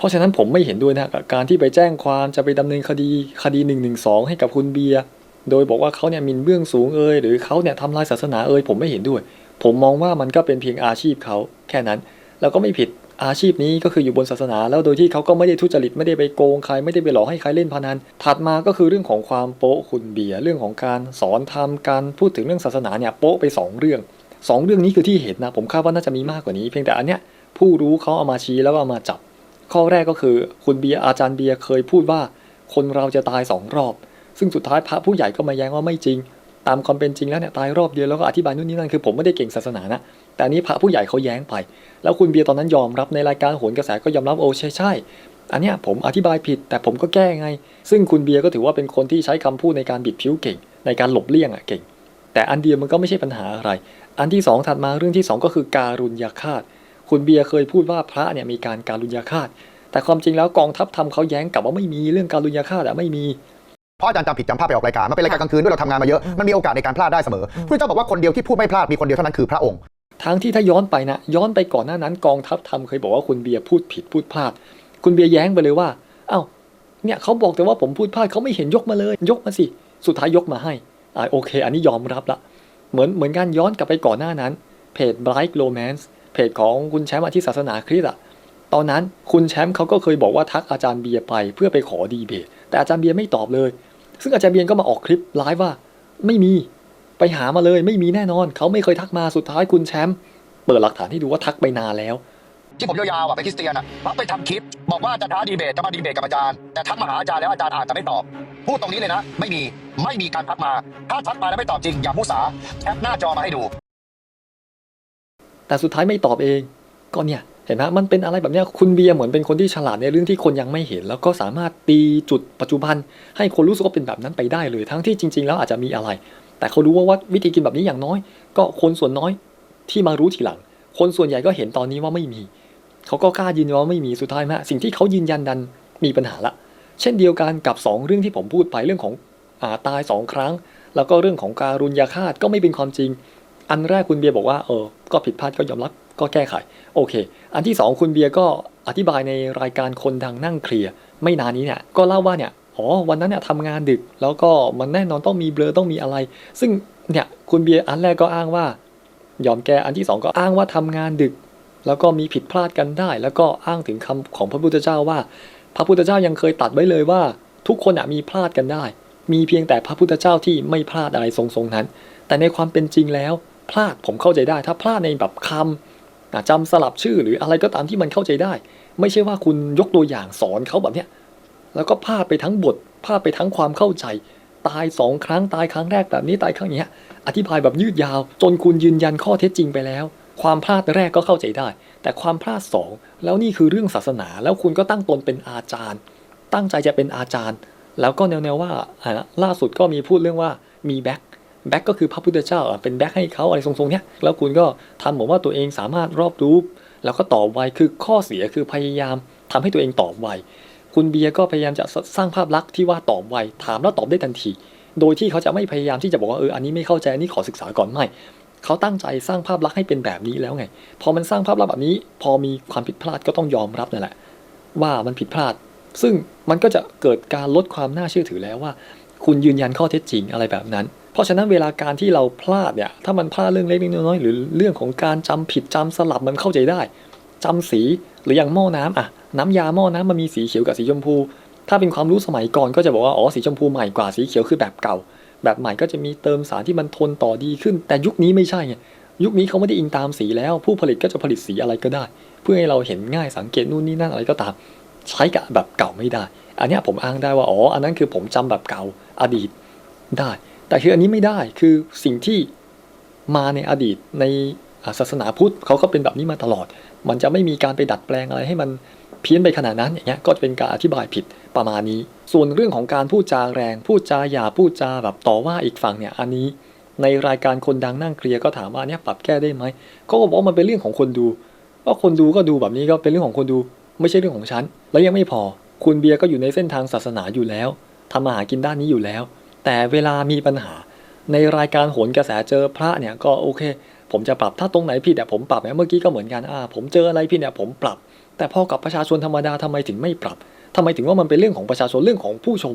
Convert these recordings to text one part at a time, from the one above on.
เพราะฉะนั้นผมไม่เห็นด้วยนะกับการที่ไปแจ้งความจะไปดำเนินคดีคดี1นึให้กับคุณเบียร์โดยบอกว่าเขาเนี่ยมินเบื้องสูงเอ่ยหรือเขาเนี่ยทำลายศาสนาเอ่ยผมไม่เห็นด้วย ผมมองว่ามันก็เป็นเพียงอาชีพเขาแค่นั้น แล้วก็ไม่ผิดอาชีพนี้ก็คืออยู่บนศาสนา แล้วโดยที่เขาก็ไม่ได้ทุจริตไม่ได้ไปโกงใครไม่ได้ไปหลอกให้ใครเล่นพนันถัดมาก็คือเรื่องของความโป๊ะคุณเบียร์เรื่องของการสอนทำการพูดถึงเรื่องศาสนาเนี่ยโป๊ะไปสองเรื่องสองเรื่องนี้คือที่เห็นนะผมคาดว่าน่าจะมีมากกว่านี้ เพียงแต่อันเนี้ยผู้รู้เขาเอามาชี้แล้วก็เอามาจับ ข้อแรกก็คือคุณเบียร์อาจารย์เบียร์เคยพูดว่าคนเราจะตายสองรอบ ซึ่งสุดท้ายพระผู้ใหญ่ก็มาแย้งว่าไม่จริง ตามความเป็นจริงแล้วเนี่ยตายรอบเดียวแล้วก็อธิบายนู่นนี่นั่นคือผมไม่ได้เก่งศาสนานะแต่นี้พระผู้ใหญ่เขาแย้งไป แล้วคุณเบียร์ตอนนั้นยอมรับในรายการโหนกระแสก็ยอมรับโอ้ใช่ใช่อันเนี้ยผมอธิบายผิดแต่ผมก็แก้ไง ซึ่งคุณเบียร์ก็ถือว่าเป็นคนที่ใช้คำพูดในการบิดผิวเก่ง ในการหลบเลี่ยงอะเก่ง แต่อันเดียวมันก็ไม่ใช่ปัญหาอะไร อันที่สองถัดมาเรื่องที่สองก็คือการุญยฆาต คุณเบียร์เคยพูดว่าพระเนี่ยมีการการุญยฆาต แต่ความจริงแล้วกองทัพทำเขาแย้งกลับว่าไม่มีเรื่องการุญยฆาตอะไม่มี เพราะอาจารย์จำผิดจำพลาดไปออกรายการมันเป็นรายการกลางคืนด้วยเราทำงานมาเยอะมันมีโอกาสในการพลาดได้เสมอพระเจ้าบอกว่าคนเดียวที่พูดไม่พลาดมีคนเดียวเท่านั้นคือพระองค์ทั้งที่ถ้าย้อนไปนะย้อนไปก่อนหน้านั้นกองทัพทำเคยบอกว่าคุณเบียร์พูดผิดพูดพลาด คุณเบียร์แย้งไปเลยว่าเอ้าเนี่ยเขาบอกแต่ว่าผมพูดพลาดเขาไม่เห็นยกมาเลย ยกมาสิสุดท้ายยกมาให้อ่าโอเค อันนี้ยอมรับละเหมือนเหมือนกันย้อนกลับไปก่อนหน้านั้นเพจ Bright Romance เพจของคุณแชมป์อาทิศาสนาคริสต์อะตอนนั้นคุณแชมป์เขาก็เคยบอกว่าทักอาจารย์เบียร์ไปเพื่อไปขอดีเบต แต่อาจารย์เบียร์ไม่ตอบเลย ซึ่งอาจารย์เบียร์ก็มาออกคลิปไลฟ์ว่า ไม่มีไปหามาเลย ไม่มีแน่นอน เขาไม่เคยทักมาสุดท้ายคุณแชมป์เปิดหลักฐานให้ดูว่าทักไปนานแล้วที่ผมยาวๆอะเป็นคริสเตียนอะปั๊บไปทำคลิป บอกว่าจะท้าดีเบตจะมาดีเบตกับอาจารย์ แต่ทักมาหาอาจารย์แล้วอาจารย์อาจจะไม่ตอบ พูดตรงนี้เลยนะ ไม่มีไม่มีการทักมา ถ้าทักมาแล้วไม่ตอบจริงอย่ามุสาแคปหน้าจอมาให้ดู แต่สุดท้ายไม่ตอบเองก็เนี่ยเห็นไหมมันเป็นอะไรแบบนี้คุณเบียร์เหมือนเป็นคนที่ฉลาดในเรื่องที่คนยังไม่เห็น แล้วก็สามารถตีจุดปัจจุบัน ให้คนรู้สึกว่าเป็นแบบนั้นไปได้เลย ทั้งที่จริง ๆ แล้วอาจจะมีอะไร แต่เขารู้ว่าว่าวิธีกินแบบนี้อย่างน้อย ก็คนส่วนน้อยที่มารู้ทีหลัง คนส่วนใหญ่ก็เห็นตอนนี้ว่าไม่มี เขาก็กล้ายืนยันว่าไม่มีสุดท้ายแม้สิ่งที่เขายืนยันดันมีปัญหาละ เช่นเดียวกันกับ 2 เรื่องที่ผมพูดไปเรื่องของอาตาย 2 ครั้ง แล้วก็เรื่องของการุญยาฆาตก็ไม่เป็นความจริง อันแรกคุณเบียร์บอกว่าเออก็ผิดพลาดก็ยอมรับก็แก้ไข โอเค อันที่ 2 คุณเบียร์ก็อธิบายในรายการคนดังนั่งเคลียร์ไม่นานนี้เนี่ยก็เล่าว่าเนี่ยอ๋อวันนั้นเนี่ยทำงานดึก แล้วก็มันแน่นอนต้องมีเบลอต้องมีอะไร ซึ่งเนี่ยคุณเบียร์อันแรกก็อ้างว่า ยอมแก้อันที่สองก็อ้างว่าทำงานดึก แล้วก็มีผิดพลาดกันได้ แล้วก็อ้างถึงคำของพระพุทธเจ้าว่า พระพุทธเจ้ายังเคยตัดไว้เลยว่า ทุกคนมีพลาดกันได้ มีเพียงแต่พระพุทธเจ้าที่ไม่พลาดอะไรทรงๆนั้น แต่ในความเป็นจริงแล้ว พลาดผมเข้าใจได้ ถ้าพลาดในแบบคำอะจำสลับชื่อหรืออะไรก็ตามที่มันเข้าใจได้ ไม่ใช่ว่าคุณยกตัวอย่างสอนเขาแบบเนี้ยแล้วก็พลาดไปทั้งบทพลาดไปทั้งความเข้าใจ ตายสองครั้งตายครั้งแรกแบบนี้ตายครั้งเนี้ย อธิบายแบบยืดยาว จนคุณยืนยันข้อเท็จจริงไปแล้ว ความพลาดแรกก็เข้าใจได้ แต่ความพลาดสองแล้วนี่คือเรื่องศาสนา แล้วคุณก็ตั้งตนเป็นอาจารย์ ตั้งใจจะเป็นอาจารย์ แล้วก็แนวๆว่าอ่าล่าสุดก็มีพูดเรื่องว่ามีแบ็ค แบ็คก็คือพระพุทธเจ้าเป็นแบ็คให้เขาอะไรทรงๆเนี้ยแล้วคุณก็ทำเหมือนว่าตัวเองสามารถรอบรู้แล้วก็ตอบไวคือข้อเสียคือพยายามทำให้ตัวเองตอบไวคุณเบียร์ก็พยายามจะสร้างภาพลักษณ์ที่ว่าตอบไวถามแล้วตอบได้ทันที โดยที่เขาจะไม่พยายามที่จะบอกว่าเอออันนี้ไม่เข้าใจอันนี้ขอศึกษาก่อนไม่เขาตั้งใจสร้างภาพลักษณ์ให้เป็นแบบนี้แล้วไง พอมันสร้างภาพลักษณ์แบบนี้ พอมีความผิดพลาดก็ต้องยอมรับนั่นแหละ ว่ามันผิดพลาด ซึ่งมันก็จะเกิดการลดความน่าเชื่อถือแล้วว่า คุณยืนยันข้อเท็จจริงอะไรแบบนั้น เพราะฉะนั้นเวลาการที่เราพลาดเนี่ย ถ้ามันพลาดเรื่องเล็กน้อยหรือเรื่องของการจำผิดจำสลับมันเข้าใจได้จำสีหรืออย่างหม้อน้ำอะน้ำยาหม้อน้ำมันมีสีเขียวกับสีชมพู ถ้าเป็นความรู้สมัยก่อนก็จะบอกว่าอ๋อสีชมพูใหม่กว่าสีเขียวคือแบบเก่า แบบใหม่ก็จะมีเติมสารที่มันทนต่อดีขึ้น แต่ยุคนี้ไม่ใช่ไงยุคนี้เขาไม่ได้อิงตามสีแล้ว ผู้ผลิตก็จะผลิตสีอะไรก็ได้ เพื่อให้เราเห็นง่ายสังเกตนู่นนี่นั่นอะไรก็ตาม ใช้กับแบบเก่าไม่ได้ อันนี้ผมอ้างได้ว่าอ๋ออันนั้นคือผมจำแบบเก่าอดีตได้ แต่คืออันนี้ไม่ได้คือสิ่งที่มาในอดีตในศาสนาพุทธเขาก็เป็นแบบนี้มาตลอด มันจะไม่มีการไปดัดแปลงอะไรให้มันเพี้ยนไปขนาดนั้นอย่างเงี้ยก็จะเป็นการอธิบายผิดประมาณนี้ ส่วนเรื่องของการพูดจาแรงพูดจาหยาพูดจาแบบต่อว่าอีกฝั่งเนี่ยอันนี้ ในรายการคนดังนั่งเคลียร์ก็ถามว่าเนี่ยปรับแก้ได้ไหมเขาก็บอกว่ามันเป็นเรื่องของคนดูว่าคนดูก็ดูแบบนี้ก็เป็นเรื่องของคนดู ไม่ใช่เรื่องของฉันแล้วยังไม่พอ คุณเบียร์ก็อยู่ในเส้นทางศาสนาอยู่แล้วทำมาหากินด้านนี้อยู่แล้ว แต่เวลามีปัญหา ในรายการโหนกระแสเจอพระเนี่ยก็โอเค ผมจะปรับถ้าตรงไหนผิดเนี่ยผมปรับเนี่ยเมื่อกี้ก็เหมือนกันอ่าผมเจออะไรผิดเนี่ยผมปรับ แต่พอกับประชาชนธรรมดาทำไมถึงไม่ปรับทำไมถึงว่ามันเป็นเรื่องของประชาชนเรื่องของผู้ชม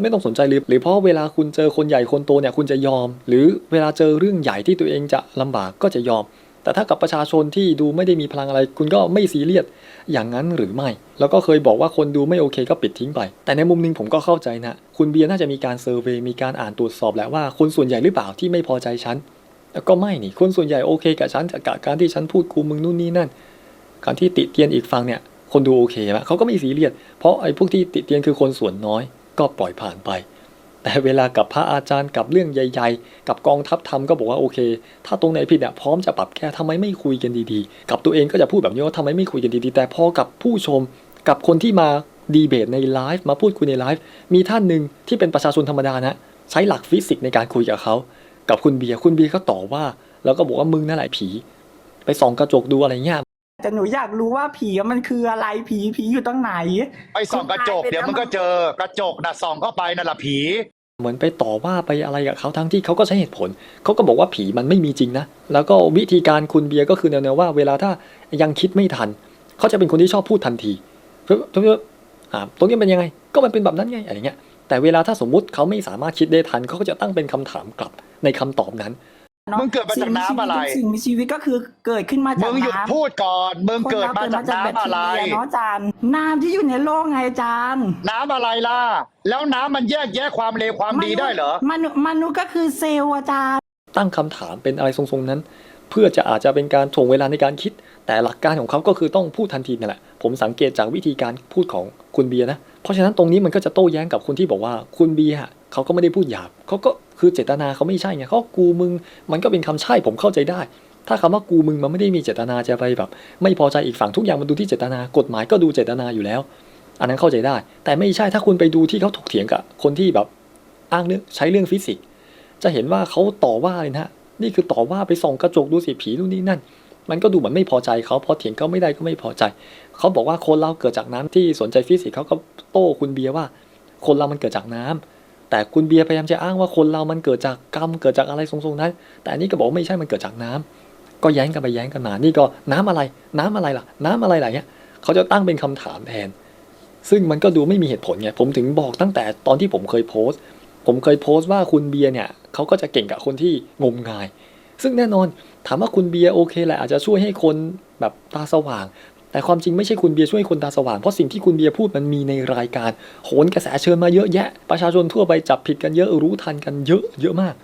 ไม่ต้องสนใจหรือหรือเพราะเวลาคุณเจอคนใหญ่คนโตเนี่ยคุณจะยอม หรือเวลาเจอเรื่องใหญ่ที่ตัวเองจะลำบากก็จะยอม แต่ถ้ากับประชาชนที่ดูไม่ได้มีพลังอะไร คุณก็ไม่ซีเรียสอย่างนั้นหรือไม่ แล้วก็เคยบอกว่าคนดูไม่โอเคก็ปิดทิ้งไป แต่ในมุมหนึงผมก็เข้าใจนะ คุณเบียร์น่าจะมีการเซอร์เวย์มีการอ่านตรวจสอบแหละว่าคนส่วนใหญ่หรือเปล่าที่ไม่พอใจฉันแล้วก็ไม่นี่คนส่วนใหญ่โอเคกับฉันจากการที่ฉันพูดกูมึงนู่นนี่นั่น การที่ติเตียนอีกฝั่งเนี่ย คนดูโอเคไหมเขาก็ไม่ซีเรียสเพราะไอ้พวกที่ติเตียนคือคนส่วนน้อย ก็ปล่อยผ่านไป แต่เวลากับพระอาจารย์กับเรื่องใหญ่ ๆ กับกองทัพธรรมก็บอกว่าโอเค ถ้าตรงไหนผิดเนี่ยพร้อมจะปรับแก้ทำไมไม่คุยกันดีๆ กับตัวเองก็จะพูดแบบนี้ว่าทำไมไม่คุยกันดีๆ แต่พอกับผู้ชมกับคนที่มาดีเบตในไลฟ์มาพูดคุยในไลฟ์มีท่านหนึ่งที่เป็นประชาชนธรรมดานะ ใช้หลักฟิสิกส์ในการคุยกับเขา กับคุณเบียร์คุณเบียร์ก็ต่อว่า แล้วก็บอกว่ามึงนั่นแหละผี ไปส่องกระจกดูอะไรเงี้ย แต่หนูอยากรู้ว่าผีอะมันคืออะไรผีผีอยู่ตรงไหน ไปส่องกระจก เดี๋ยวมันก็เจอกระจกนะส่องเข้าไปนั่นแหละผี เหมือนไปต่อว่าไปอะไรกับเขาทั้งที่เขาก็ใช้เหตุผล เขาก็บอกว่าผีมันไม่มีจริงนะ แล้วก็วิธีการคุณเบียร์ก็คือแนวๆว่า เวลาถ้ายังคิดไม่ทัน เขาจะเป็นคนที่ชอบพูดทันทีเพื่อเพื่ออ่าตรงนี้เป็นยังไง ก็มันเป็นแบบนั้นไงอะไรเงี้ย แต่เวลาถ้าสมมุติเขาไม่สามารถคิดได้ทันเขาก็จะตั้งเป็นคำถามกลับในคำตอบนั้น เนาะมึงเกิดมาจากน้ำอะไร สิ่งมีชีวิตก็คือเกิดขึ้นมาจากมึงหยุดน้ำพูดก่อนมึงคนเกิดรมาจากน้ำอะไรแบคทีเยเนาะอาจารย์น้ำที่อยู่ในโลกไงอาจารย์น้ำอะไรล่ะ แล้วน้ำมันแยกแยะความเลวความดีได้เหรอ มนุษย์มนุษย์ก็คือเซลล์อาจารย์ ตั้งคำถามเป็นอะไรทรงๆนั้น เพื่อจะอาจจะเป็นการถ่วงเวลาในการคิด แต่หลักการของเขาก็คือต้องพูดทันทีนั่นแหละ ผมสังเกตจากวิธีการพูดของคุณเบียร์นะ เพราะฉะนั้นตรงนี้มันก็จะโต้แย้งกับคนที่บอกว่าคุณเบียร์เขาก็ไม่ได้พูดหยาบเขาก็คือเจตนาเขาไม่ใช่ไงเขากูมึง มันก็เป็นคำใช่ผมเข้าใจได้ ถ้าคำว่ากูมึงมันไม่ได้มีเจตนาจะไปแบบ ไม่พอใจอีกฝั่งทุกอย่างมันดูที่เจตนากฎหมายก็ดูเจตนาอยู่แล้ว อันนั้นเข้าใจได้ แต่ไม่ใช่ถ้าคุณไปดูที่เขาถกเถียงกับคนที่แบบอ้างเรื่องใช้เรื่องฟิสิกส์จะเห็นว่าเขาต่อว่าเลยนะฮะนี่คือต่อว่าไปส่องกระจกดูสิผีนู่นนี่นั่น มันก็ดูเหมือนไม่พอใจเขาพอเถียงเขาไม่ได้ก็ไม่พอใจ เขาบอกว่าคนเราเกิดจากน้ำที่สนใจฟิสิกส์เขาก็โต้คุณเบียร์ว่า คนเรามันเกิดจากน้ำแต่คุณเบียร์พยายามจะอ้างว่าคนเรามันเกิดจากกรรมเกิดจากอะไรทรงๆนั้น แต่อันนี้ก็บอกไม่ใช่มันเกิดจากน้ำก็แย้งกันไปแย้งกันมานี่ก็น้ำอะไร น้ำอะไรล่ะ น้ำอะไรล่ะเนี่ยเขาจะตั้งเป็นคำถามแทน ซึ่งมันก็ดูไม่มีเหตุผลไงผมถึงบอกตั้งแต่ตอนที่ผมเคยโพสต์ ผมเคยโพสต์ว่าคุณเบียร์เนี่ยเขาก็จะเก่งกับคนที่งมงาย ซึ่งแน่นอน ถามว่าคุณเบียร์โอเคแหละอาจจะช่วยให้คนแบบตาสว่าง แต่ความจริงไม่ใช่คุณเบียร์ช่วยให้คนตาสว่าง เพราะสิ่งที่คุณเบียร์พูดมันมีในรายการ โหนกระแสเชิญมาเยอะแยะ ประชาชนทั่วไปจับผิดกันเยอะรู้ทันกันเยอะเยอะมาก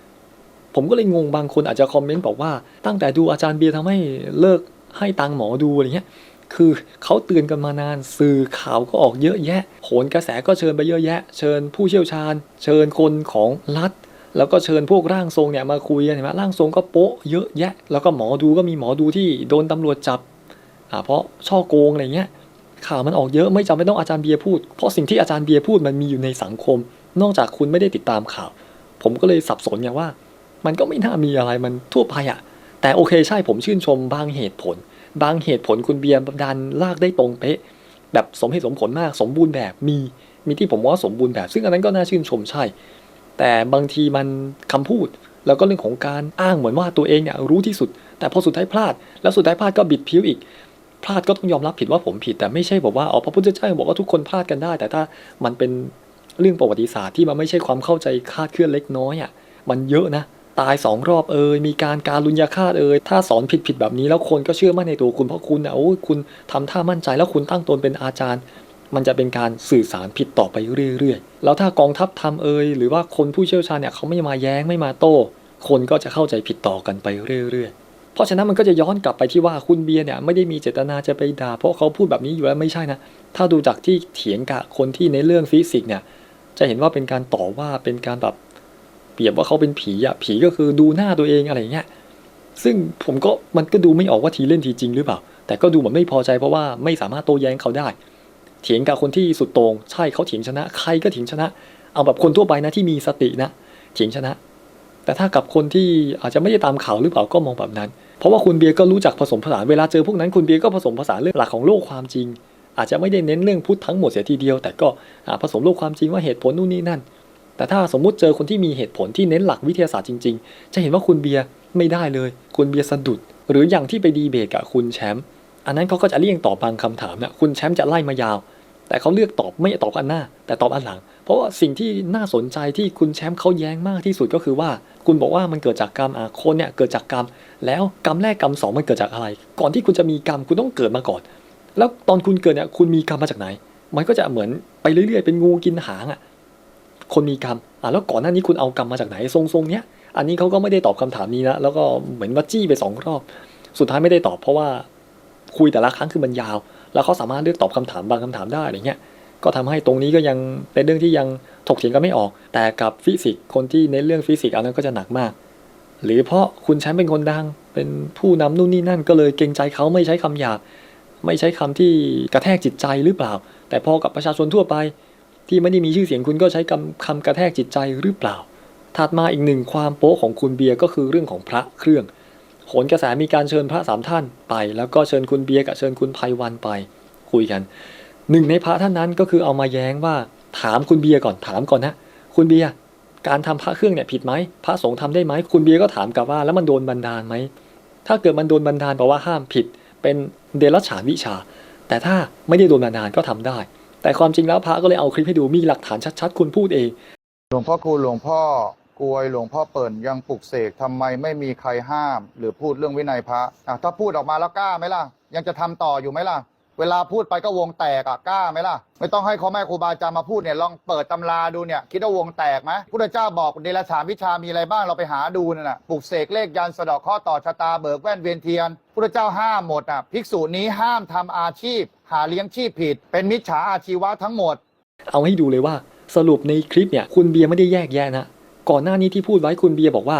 ผมก็เลยงงบางคนอาจจะคอมเมนต์บอกว่า ตั้งแต่ดูอาจารย์เบียร์ทำให้เลิกให้ตังหมอดูอะไรเงี้ยคือเขาเตือนกันมานานสื่อข่าวก็ออกเยอะแยะ โหนกระแสก็เชิญไปเยอะแยะ เชิญผู้เชี่ยวชาญ เชิญคนของรัฐ แล้วก็เชิญพวกร่างทรงเนี่ยมาคุยเห็นไหมร่างทรงก็โป๊ะเยอะแยะ แล้วก็หมอดูก็มีหมอดูที่โดนตำรวจจับอ่าเพราะช่อโกงอะไรเงี้ยข่าวมันออกเยอะไม่จำเป็นต้องอาจารย์เบียร์พูด เพราะสิ่งที่อาจารย์เบียร์พูดมันมีอยู่ในสังคม นอกจากคุณไม่ได้ติดตามข่าว ผมก็เลยสับสนไงว่า มันก็ไม่น่ามีอะไรมันทั่วไปอะแต่โอเคใช่ผมชื่นชมบางเหตุผล บางเหตุผลคุณเบียร์ดันลากได้ตรงเป๊ะ แบบสมเหตุสมผลมากสมบูรณ์แบบมีมีที่ผมว่าสมบูรณ์แบบ ซึ่งอันนั้นก็น่าชื่นชมใช่ แต่บางทีมันคำพูด แล้วก็เรื่องของการอ้างเหมือนว่าตัวเองเนี่ยรู้ที่สุด แต่พอสุดท้ายพลาด แล้วสุดท้ายพลาดก็บิดผิวอีก พลาดก็ต้องยอมรับผิดว่าผมผิด แต่ไม่ใช่บอกว่าอ๋อพระพุทธเจ้าบอกว่าทุกคนพลาดกันได้ แต่ถ้ามันเป็นเรื่องประวัติศาสตร์ที่มันไม่ใช่ความเข้าใจคาดเคลื่อนเล็กน้อยอะมันเยอะนะตายสองรอบเอ่ยมีการการลุญยาฆาตเอ่ยถ้าสอนผิดผิดแบบนี้แล้วคนก็เชื่อมั่นในตัวคุณเพราะคุณอะโอ้คุณทำท่ามั่นใจแล้วคุณตั้งตนเป็นอาจารย์ มันจะเป็นการสื่อสารผิดต่อไปเรื่อยๆ แล้วถ้ากองทัพทำเอ่ยหรือว่าคนผู้เชี่ยวชาญเนี่ยเขาไม่มาแย้งไม่มาโต้ คนก็จะเข้าใจผิดต่อกันไปเรื่อยๆ เพราะฉะนั้นมันก็จะย้อนกลับไปที่ว่าคุณเบียร์เนี่ยไม่ได้มีเจตนาจะไปด่า เพราะเขาพูดแบบนี้อยู่แล้วไม่ใช่นะ ถ้าดูจากที่เถียงกับคนที่ในเรื่องฟิสิกส์เนี่ยจะเห็นว่าเป็นการต่อว่าเป็นการแบบเปรียบว่าเขาเป็นผีอะผีก็คือดูหน้าตัวเองอะไรอย่างเงี้ยซึ่งผมก็มันก็ดูไม่ออกว่าทีเล่นทีจริงหรือเปล่า แต่ก็ดูเหมือนไม่พอใจเพราะว่าไม่สามารถโต้แย้งเขาได้ เถียงกับคนที่สุดโต่งใช่เขาเถียงชนะ ใครก็เถียงชนะ เอาแบบคนทั่วไปนะที่มีสตินะเถียงชนะ แต่ถ้ากับคนที่อาจจะไม่ได้ตามข่าวหรือเปล่าก็มองแบบนั้น เพราะว่าคุณเบียร์ก็รู้จักผสมผสานเวลาเจอพวกนั้นคุณเบียร์ก็ผสมผสานเรื่องหลักของโลกความจริง อาจจะไม่ได้เน้นเรื่องพุทธทั้งหมดเสียทีเดียว แต่ก็ผสมโลกความจริงว่าเหตุผลนู่นนี่นั่น แต่ถ้าสมมุติเจอคนที่มีเหตุผลที่เน้นหลักวิทยาศาสตร์จริง ๆ จะเห็นว่าคุณเบียร์ไม่ได้เลย คุณเบียร์สะดุด หรืออย่างที่ไปดีเบตกับคุณแชมป์ อันนั้นเขาก็จะเลี่ยงตอบบางคำถามนะคุณแชมป์จะไล่มายาว แต่เขาเลือกตอบไม่ตอบอันหน้า แต่ตอบอันหลัง เพราะว่าสิ่งที่น่าสนใจที่คุณแชมป์เขาแย้งมากที่สุดก็คือว่า คุณบอกว่ามันเกิดจากกรรมอะคนเนี่ยเกิดจากกรรม แล้วกรรมแรกกรรมสองมันเกิดจากอะไร ก่อนที่คุณจะมีกรรมคุณต้องเกิดมาก่อน แล้วตอนคุณเกิดเนี่ยคุณมีกรรมมาจากไหน มันก็จะเหมือนไปเรื่อยๆ เป็นงูกินหางอะคนมีกรรมอะแล้วก่อนหน้านี้คุณเอากรรมมาจากไหนทรงๆเนี้ยอันนี้เขาก็ไม่ได้ตอบคำถามนี้นะแล้วก็เหมือนว่าจี้ไปสองรอบ สุดท้ายไม่ได้ตอบเพราะว่า คุยแต่ละครั้งคือมันยาว แล้วเขาสามารถเลือกตอบคำถามบางคำถามได้อะไรเงี้ยก็ทำให้ตรงนี้ก็ยังเป็นเรื่องที่ยังถกเถียงกันไม่ออก แต่กับฟิสิกส์คนที่ในเรื่องฟิสิกส์อันนั้นก็จะหนักมาก หรือเพราะคุณแชมป์เป็นคนดัง เป็นผู้นำนู่นนี่นั่นก็เลยเกรงใจเขาไม่ใช้คำหยาบไม่ใช้คำที่กระแทกจิตใจหรือเปล่า แต่พอกับประชาชนทั่วไป ที่ไม่ได้มีชื่อเสียงคุณก็ใช้คำคำกระแทกจิตใจหรือเปล่า ถัดมาอีกหนึ่งความโป๊ะของคุณเบียร์ก็คือเรื่องของพระเครื่อง โหนกระแสมีการเชิญพระสามท่านไป แล้วก็เชิญคุณเบียร์กับเชิญคุณไพวันไป คุยกัน หนึ่งในพระท่านนั้นก็คือเอามาแย้งว่าถามคุณเบียร์ก่อนถามก่อนนะคุณเบียร์การทำพระเครื่องเนี่ยผิดไหมพระสงฆ์ทำได้ไหมคุณเบียร์ก็ถามกลับว่าแล้วมันโดนบันดาลไหมถ้าเกิดมันโดนบันดาลแปลว่าห้ามผิด เป็นเดรัจฉานวิชา แต่ถ้าไม่ได้โดนบันดาลก็ทำได้ แต่ความจริงแล้วพระก็เลยเอาคลิปให้ดูมีหลักฐานชัดๆ คุณพูดเอง หลวงพ่อคูหลวงพ่อ กลวยหลวงพ่อเปิ่นยังปลุกเสกทำไมไม่มีใครห้าม หรือพูดเรื่องวินัยพระอะถ้าพูดออกมาแล้วกล้าไหมล่ะ ยังจะทำต่ออยู่ไหมล่ะ เวลาพูดไปก็วงแตกอะกล้าไหมล่ะ ไม่ต้องให้พ่อแม่ครูบาอาจารย์มาพูดเนี่ยลองเปิดตำราดูเนี่ยคิดว่าวงแตกไหมพุทธเจ้าบอกเดรัจฉานวิชามีอะไรบ้างเราไปหาดูนั่นน่ะปลุกเสกเลขยันสะเดอกข้อต่อชะตาเบิกแว่นเวียนเทียนพุทธเจ้าห้ามหมดอะภิกษุนี้ห้ามทำอาชีพ หาเลี้ยงชีพผิด เป็นมิจฉาอาชีวะทั้งหมด เอาให้ดูเลยว่าสรุปในคลิปเนี่ยคุณเบียร์ไม่ได้แยกแยะนะ ก่อนหน้านี้ที่พูดไว้คุณเบียร์บอกว่า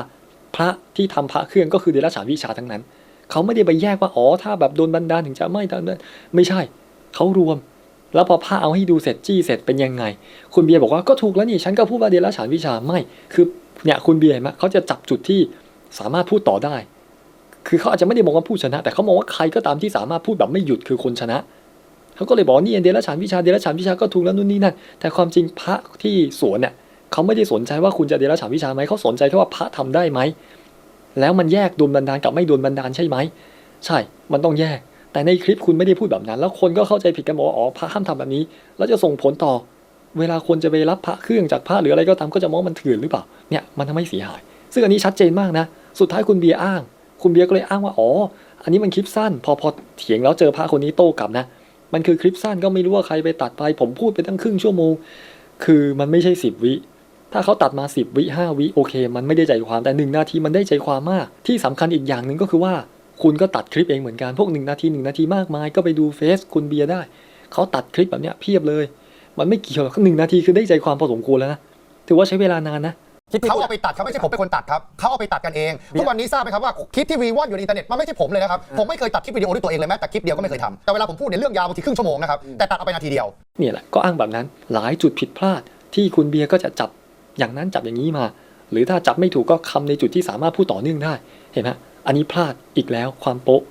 พระที่ทำพระเครื่องก็คือเดรัจฉานวิชาทั้งนั้น เขาไม่ได้ไปแยกว่าอ๋อถ้าแบบโดนบันดาลถึงจะไม่ทำนั้นไม่ใช่ เขารวม แล้วพอพระเอาให้ดูเสร็จจี้เสร็จเป็นยังไง คุณเบียร์บอกว่าก็ถูกแล้วนี่ฉันก็พูดว่าเดรัจฉานวิชาไม่ คือเนี่ยคุณเบียร์เห็นไหมเขาจะจับจุดที่สามารถพูดต่อได้ คือเขาอาจจะไม่ได้มองว่าผู้ชนะ แต่เขามองว่าใครก็ตามที่สามารถพูดแบบไม่หยุดคือคนชนะเขาก็เลยบอกนี่เดรัจฉานวิชาเดรัจฉานวิชาก็ถูกแล้วนู่นนี่นั่นแต่ความจริงพระที่สวนเนี่ย เขาไม่ได้สนใจว่าคุณจะเดรัจฉานวิชาไหมเขาสนใจแค่ว่าพระทำได้ไหมแล้วมันแยกโดนบันดาลกับไม่โดนบันดาลใช่ไหมใช่ มันต้องแยก แต่ในคลิปคุณไม่ได้พูดแบบนั้น แล้วคนก็เข้าใจผิดกันบอกว่าอ๋อพระห้ามทำแบบนี้ แล้วจะส่งผลต่อ เวลาคนจะไปรับพระเครื่องจากพระหรืออะไรก็ตามก็จะมองมันเถื่อนหรือเปล่าเนี่ยมันทำให้เสียหาย ซึ่งอันนี้ชัดเจนมากนะ สุดท้ายคุณเบียร์อ้าง คุณเบียร์ก็เลยอ้างว่าอ๋ออันนี้มันคลิปสั้น พอพอเถียงแล้วเจอพระคนนี้โต้กลับนะ มันคือคลิปสั้นก็ไม่รู้ว่าใครไปตัดไป ผมพูดไปตั้งครึ่งชั่วโมง คือมันไม่ใช่สิบวิ ถ้าเขาตัดมาสิบวิห้าวิโอเค มันไม่ได้ใจความแต่หนึ่งนาทีมันได้ใจความมาก ที่สำคัญอีกอย่างหนึ่งก็คือว่า คุณก็ตัดคลิปเองเหมือนกันพวกหนึ่งนาทีหนึ่งนาทีมากมาย ก็ไปดูเฟซคุณเบียร์ได้เขาตัดคลิปแบบเนี้ยเพียบเลย มันไม่เกี่ยวหรอกหนึ่งนาทีคือได้ใจความพอสมควรแล้วนะถือว่าใช้เวลานานนะเขาเอาไปตัดครับไม่ใช่ผมเป็นคนตัดครับเขาเอาไปตัดกันเองทุกวันนี้ทราบไหมครับว่าคลิปที่วีวอนอยู่ในอินเทอร์เน็ตมันไม่ใช่ผมเลยนะครับผมไม่เคยตัดคลิปวิดีโอด้วยตัวเองเลยแม้แต่คลิปเดียวก็ไม่เคยทำแต่เวลาผมพูดในยเรื่องยาวบางทีครึ่งชั่วโมงนะครับแต่ตัดเอาไปนาทีเดียวเนี่ยแหละก็อ้างแบบนั้นหลายจุดผิดพลาดที่คุณเบียร์ก็จะจับ อย่างนั้นจับอย่างนี้มา หรือถ้าจับไม่ถูกก็คำในจุดที่สามารถพูดต่อเนื่องได้ เห็นไหมอันนี้พลาดอีกแล้วความโป๊ะ